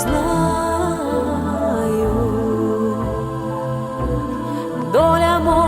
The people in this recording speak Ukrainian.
знаю, доля моя.